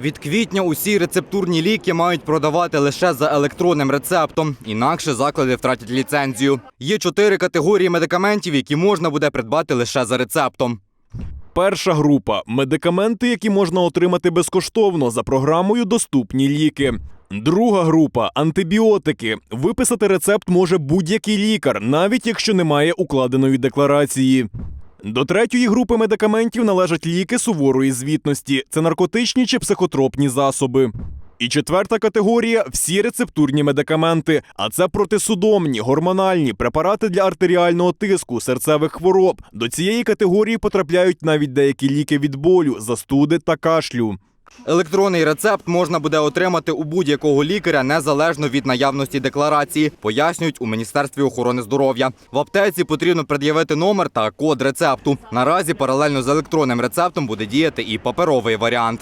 Від квітня усі рецептурні ліки мають продавати лише за електронним рецептом, інакше заклади втратять ліцензію. Є чотири категорії медикаментів, які можна буде придбати лише за рецептом. Перша група медикаменти, які можна отримати безкоштовно за програмою Доступні ліки. Друга група антибіотики. Виписати рецепт може будь-який лікар, навіть якщо немає укладеної декларації. До третьої групи медикаментів належать ліки суворої звітності це наркотичні чи психотропні засоби. І четверта категорія всі рецептурні медикаменти, а це протисудомні, гормональні, препарати для артеріального тиску, серцевих хвороб. До цієї категорії потрапляють навіть деякі ліки від болю, застуди та кашлю. Електронний рецепт можна буде отримати у будь-якого лікаря незалежно від наявності декларації, пояснюють у міністерстві охорони здоров'я. В аптеці потрібно пред'явити номер та код рецепту. Наразі паралельно з електронним рецептом буде діяти і паперовий варіант.